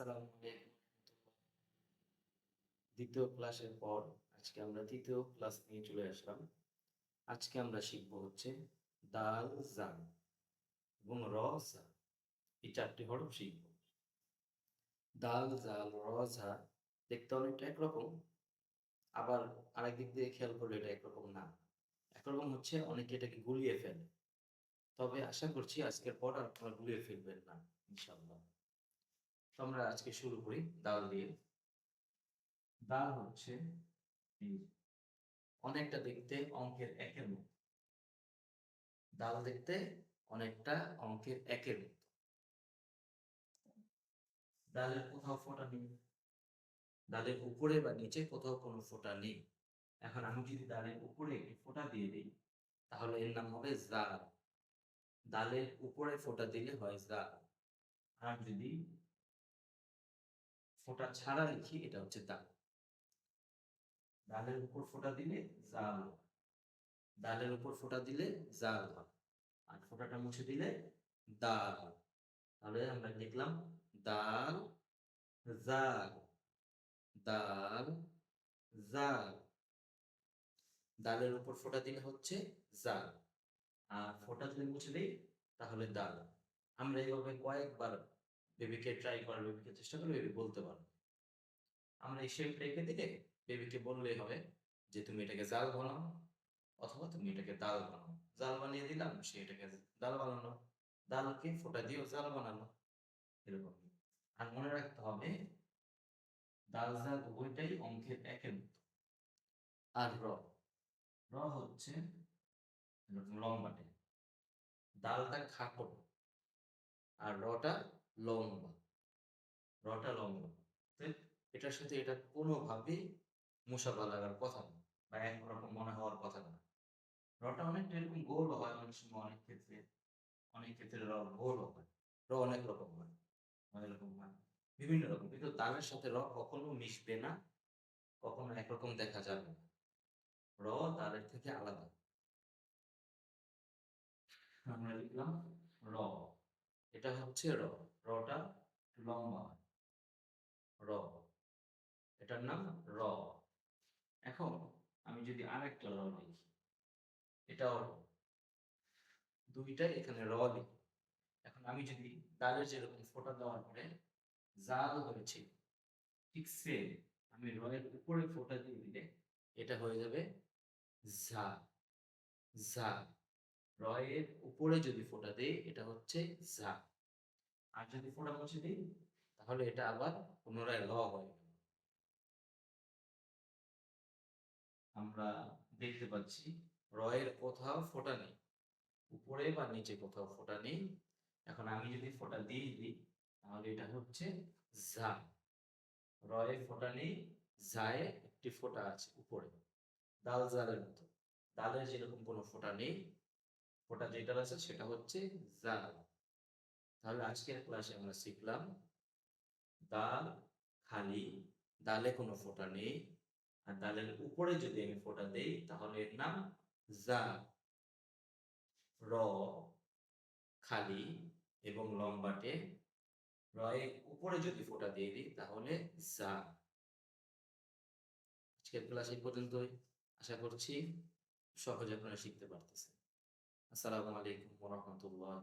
আসসালামু আলাইকুম। দ্বিতীয় ক্লাসের পর আজকে আমরা তৃতীয় ক্লাস নিয়ে চলে আসলাম। আজকে আমরা শিখব হচ্ছে দাল, জাল এবং র জা এই চারটি হরফ শিখব। দাল, জাল, র, ঝা দেখতে অনেকটা একরকম, আবার আরেক দিক দিয়ে খেয়াল করলে এটা একরকম না। একরকম হচ্ছে অনেকে এটাকে গুলিয়ে ফেলে। তবে আশা করছি আজকের পর আর আপনারা গুলিয়ে ফেলবেন না, ইনশাআল্লাহ। আমরা আজকে শুরু করি দাল দিয়ে। দাল হচ্ছে অনেকটা দেখতে অঙ্কের একের মতো। দাল দেখতে অনেকটা অঙ্কের একের মতো। ডালের কোথাও ফোঁটা নেই। ডালের উপরে বা নিচে কোথাও কোনো ফোঁটা নেই। এখন আমি যদি ডালের উপরে একটি ফোঁটা দিয়ে দিই, তাহলে এর নাম হবে জাল। ডালের উপরে ফোঁটা দিলে হয় জাল। আর যদি ফোঁটা ছাড়া লিখি, এটা হচ্ছে দাল ডালের উপর ফোঁটা দিলে জাল। ডালের উপর ফোঁটা দিলে জাল আর ফোঁটাটা মুছে দিলে দাল তাহলে আমরা লিখলাম দাল জাল দাল জাল। ডালের উপর ফোঁটা দিলে হচ্ছে জাল। আর ফোঁটা যদি মুছে দিই, তাহলে দাল আমরা এইভাবে কয়েকবার বেবিকে ট্রাই করার বেবিকে চেষ্টা করলে বেবি বলতে পারবে আমরা এই শেপটা এঁকে দিলে বেবিকে বললেই হবে যে, তুমি এটাকে জাল বানাও অথবা তুমি এটাকে দাল বানাও। জাল বানিয়ে দিলাম, সে এটাকে দাল বানানো দালকে ফোঁটা দিয়েও জাল বানানো এরকম। আর মনে রাখতে হবে, দাল জাল উভয়টাই অঙ্কের একের মতো। আর র র হচ্ছে লম্বাটে। ডালটা খাটো। আর রটা লম্বা রটা লম্বা এটার সাথে এটা কোনোভাবেই মুসাফা লাগার কথা না, বা একরকম মনে হওয়ার কথা না। রটা অনেকটা এরকম গোল হয় অনেক সময়, অনেক ক্ষেত্রে অনেক ক্ষেত্রে র গোল হয়, র অনেক রকম হয়, অনেক রকম হয়, বিভিন্ন রকম। কিন্তু দালের সাথে র কখনো মিশবে না, কখনো একরকম দেখা যাবে না। র দালের থেকে আলাদা। আমরা লিখলাম র। এটা হচ্ছে র, রটা লম্বা। র। এটার নাম র। এখন আমি যদি আরেকটা র লিখি, এটাও র। এখানে র লিখি। এখন আমি যদি দালের যেরকম ফোঁটা দেওয়ার পরে জাল হয়েছে, ঠিক সেম আমি রয়ের উপরে ফোঁটা দিয়ে দিলে এটা হয়ে যাবে ঝা ঝা রয়ের উপরে যদি ফোঁটা দেই, এটা হচ্ছে ঝা আর যদি ফোঁটা মুছে দিই, তাহলে এটা আবার পুনরায় ল হয়ে গেল। আমরা দেখতে পাচ্ছি, রয়ের কোথাও ফোঁটা নেই, উপরে বা নিচে কোথাও ফোঁটা নেই। এখন আমি যদি ফোঁটা দিয়ে দিই, তাহলে এটা হচ্ছে ঝা রয়ে ফোঁটা নেই ঝায়ে একটি ফোঁটা আছে উপরে দাল জালের মতো। দালের যেরকম কোনো ফোঁটা নেই, ফোঁটা যেটা আছে সেটা হচ্ছে জাল। তাহলে আজকের ক্লাসে আমরা শিখলাম দাল খালি, দালে কোনো ফোঁটা নেই। আর দালের উপরে যদি আমি ফোঁটা দেই, তাহলে এর নাম জাল র খালি এবং লম্বাটে। রয়ের উপরে যদি ফোঁটা দিয়ে দিই, তাহলে জা। আজকের ক্লাস এই পর্যন্তই। আশা করছি সহজে আপনারা শিখতে পারতেছেন। আসসালামু আলাইকুম রাহমাতুল্লাহ